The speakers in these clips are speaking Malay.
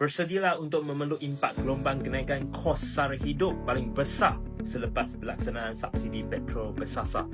Bersedialah untuk memeluk impak gelombang kenaikan kos sara hidup paling besar selepas pelaksanaan subsidi petrol bersasar.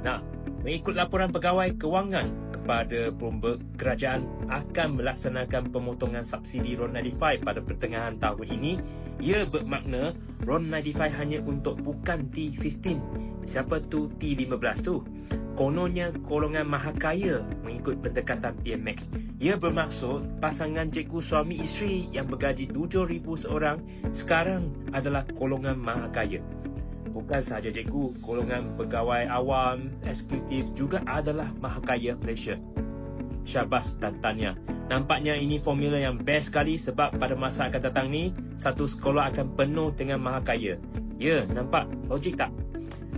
Nah, mengikut laporan pegawai kewangan kepada Bloomberg, kerajaan akan melaksanakan pemotongan subsidi RON 95 pada pertengahan tahun ini. Ia bermakna RON 95 hanya untuk bukan T15. Siapa tu T15 tu? kononnya golongan mahakaya mengikut pendekatan PMX. Ia bermaksud pasangan cikgu suami isteri yang bergaji 7,000 seorang sekarang adalah golongan mahakaya. Bukan sahaja cikgu, golongan pegawai awam, eksekutif juga adalah mahakaya Malaysia. Syabas dan Tanya. Nampaknya ini formula yang best sekali sebab pada masa akan datang ni, satu sekolah akan penuh dengan mahakaya. Ya, nampak logik tak?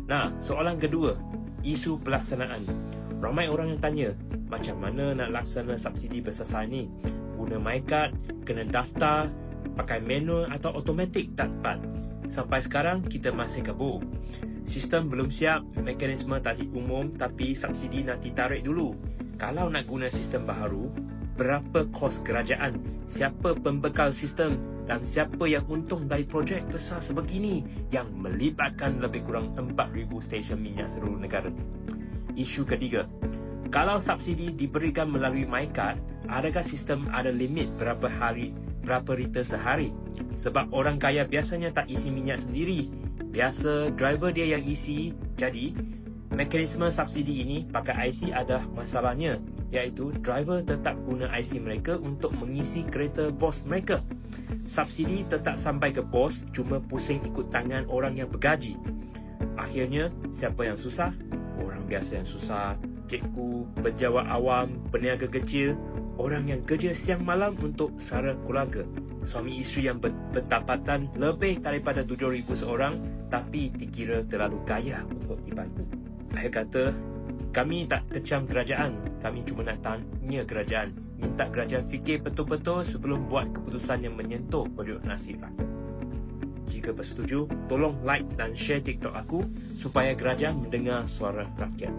Nah, soalan kedua, isu pelaksanaan. Ramai orang yang tanya, macam mana nak laksana subsidi bersasar ni? Guna MyCard, kena daftar, pakai manual atau automatik tak tepat. Sampai sekarang, kita masih kabur. Sistem belum siap, mekanisme tadi umum tapi subsidi nak ditarik dulu. Kalau nak guna sistem baharu, berapa kos kerajaan, siapa pembekal sistem dan siapa yang untung dari projek besar sebegini yang melibatkan lebih kurang 4,000 stesen minyak seluruh negara. Isu ketiga, kalau subsidi diberikan melalui MyCard, adakah sistem ada limit berapa hari, berapa liter sehari? Sebab orang kaya biasanya tak isi minyak sendiri. Biasa driver dia yang isi, jadi mekanisme subsidi ini pakai IC ada masalahnya iaitu driver tetap guna IC mereka untuk mengisi kereta bos mereka subsidi tetap sampai ke bos cuma pusing ikut tangan orang yang bergaji. Akhirnya, siapa yang susah? Orang biasa yang susah, cikgu, penjawat awam, peniaga kecil, orang yang kerja siang malam untuk sara keluarga. Suami isteri yang bertapatan lebih daripada 7,000 seorang tapi dikira terlalu kaya untuk dibantu. Akhir kata, kami tak kecam kerajaan. Kami cuma nak tanya kerajaan. Minta kerajaan fikir betul-betul sebelum buat keputusan yang menyentuh periuk nasib rakyat. Jika bersetuju, tolong like dan share TikTok aku supaya kerajaan mendengar suara rakyat.